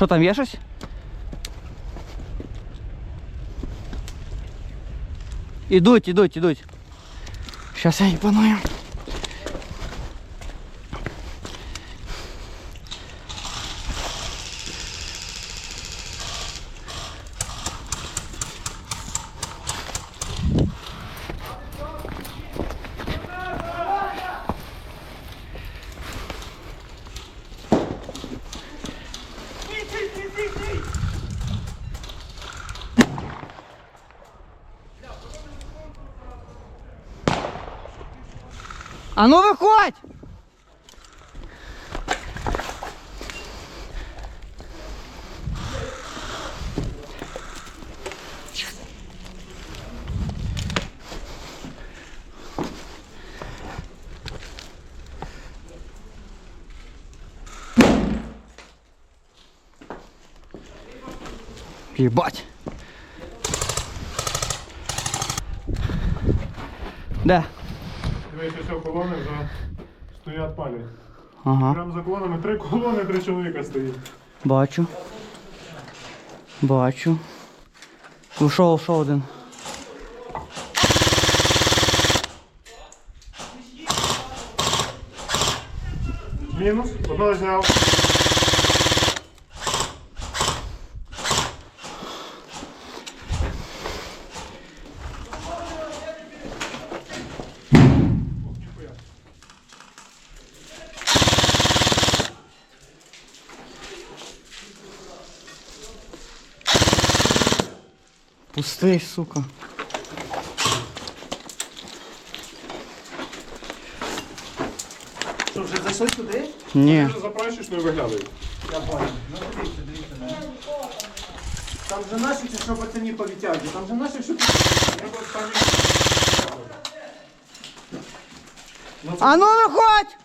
Що там є щось? Ідуть, ідуть, ідуть. Щас я їх паную. А ну виходь! Ебать. Дивіться, все, колони вже стоять палять. Ага. Прямо за колонами три колони, три чоловіка стоїть. Бачу. Бачу. Ушов, ушов один. Мінус, одного зняв. Пустий, сука. Що, вже зайшли сюди? Ні. Ти запрашуєш, не виглядають. Я понял. Ну дивіться, дивіться. ну. Там же наші, чи що пацані повітяють? Там же наші, що А ну виходь!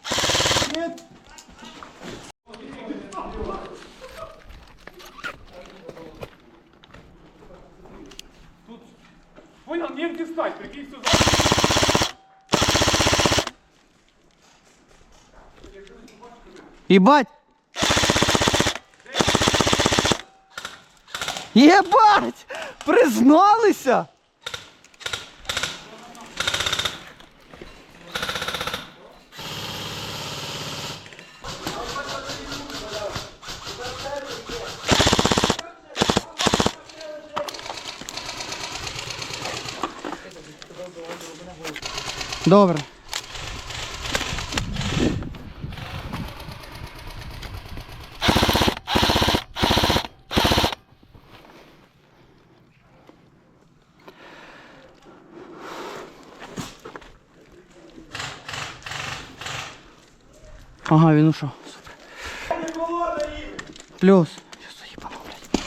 Нет. Понял, негде стать, прикинь сюди. Ебать! Єбать! Призналися! Добре. Ага, він ушов. Плюс. Щас заїбану, блядь.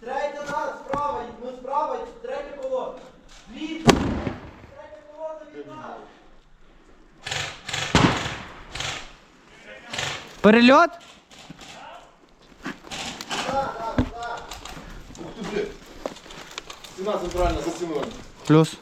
Третя нас справа, ми справа, третя колона. Ліп. Третя колона від нас. Перельот? Стіна центральна за стіною. Плюс.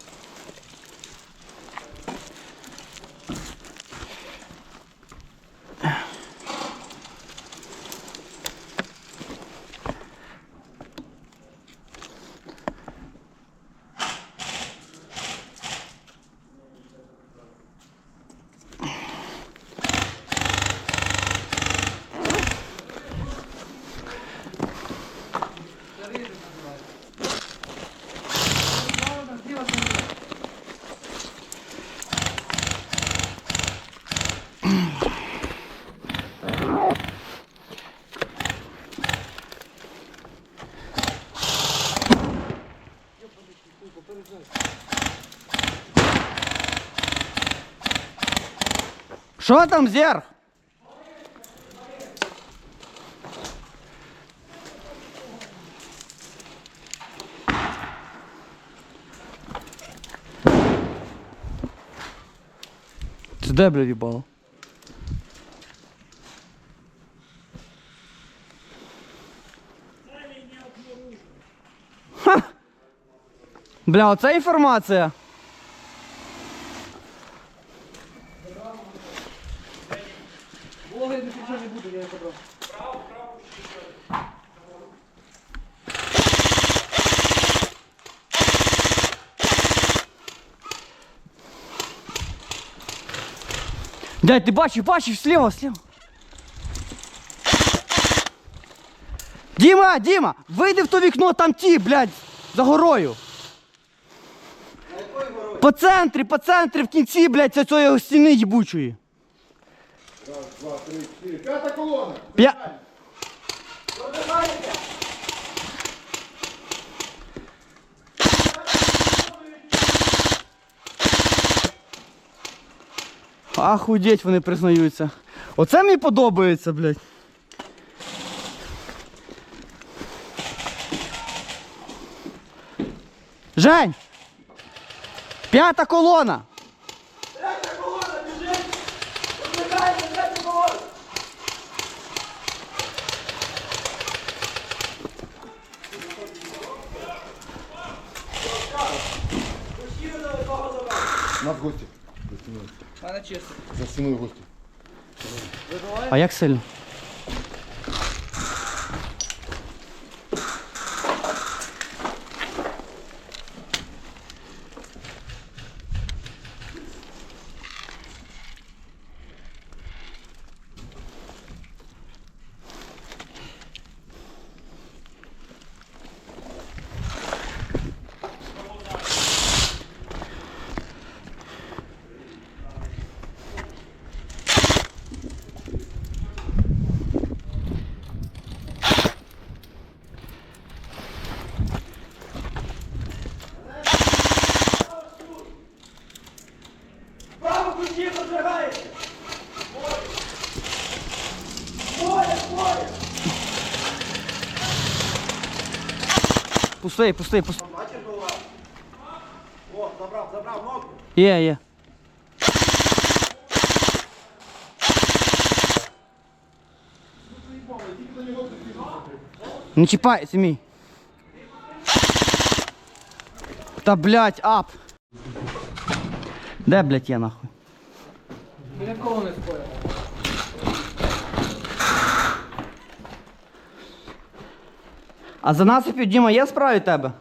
Що там зерх? Це де, блядь, їбало? Ха! Бля, оце інформація. Полога я більше не буду, я її забрав. Дядь, ти бачиш, бачиш, слева, слева. Діма, Діма, вийди в то вікно, там ті, блядь, за горою. По центрі, по центрі, в кінці, блядь, цієї стіни їбучої. Два, три, чотири. П'ята колона. П'я... Ахудеть вони признаються. Оце мені подобається, блядь. Жень! П'ята колона! Нас гості. Мене чисто. За стіною гості. А як сильно? ключі розлягається! Пустий, пустий, пустий. Бачиш голова? О, забрав, забрав ногу. Є, є. Не чіпай, це мій. Та блять, ап. Де, блять, я нахуй? Біля колони споє. А за насипів, Діма, є справи в тебе?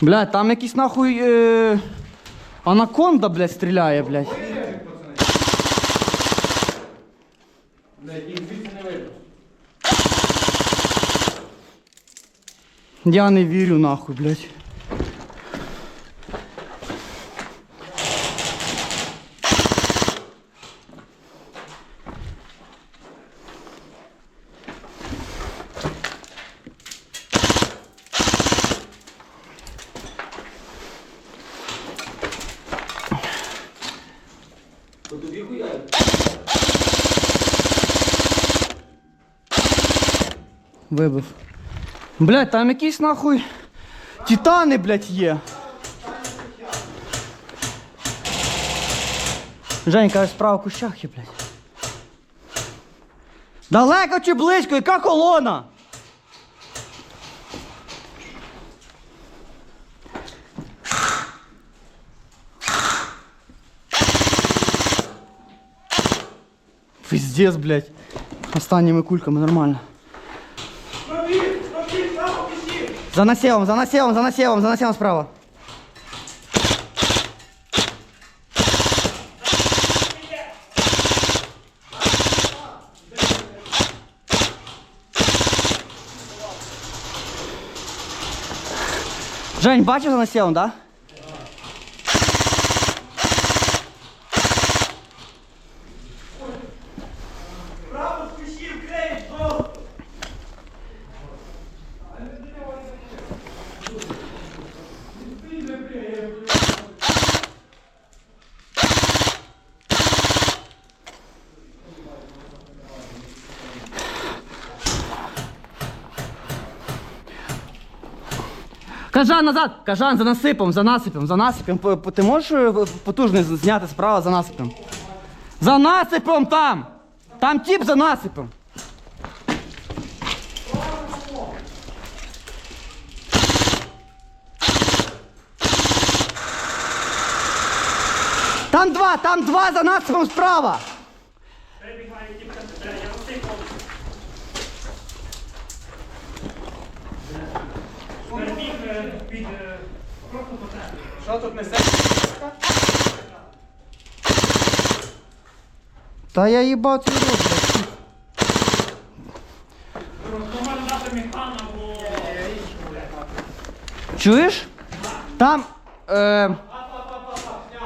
Блядь, там якийсь нахуй е... анаконда, блядь, стріляє, блядь. Я не вірю нахуй, блядь. Вибив. Блядь, там якісь нахуй титани, блядь, є. Женька, справа в кущах є, блядь. Далеко чи близько? Яка колона? Пиздец, блядь. Останніми кульками нормально. За насевом, за насевом, за насевом, за насевом справа. Жень, бачив за насевом, да? Кажан назад! Кажан за насипом, за насипом, за насипом. По- по- Ти можеш е, потужний зняти справа за насипом? За насипом там! Там тип за насипом. Там два, там два за насипом справа. Що тут несе? Та я їбав цю руку. Чуєш? Там. Е,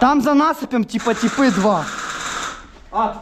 там за насипом, типа, типи два. А,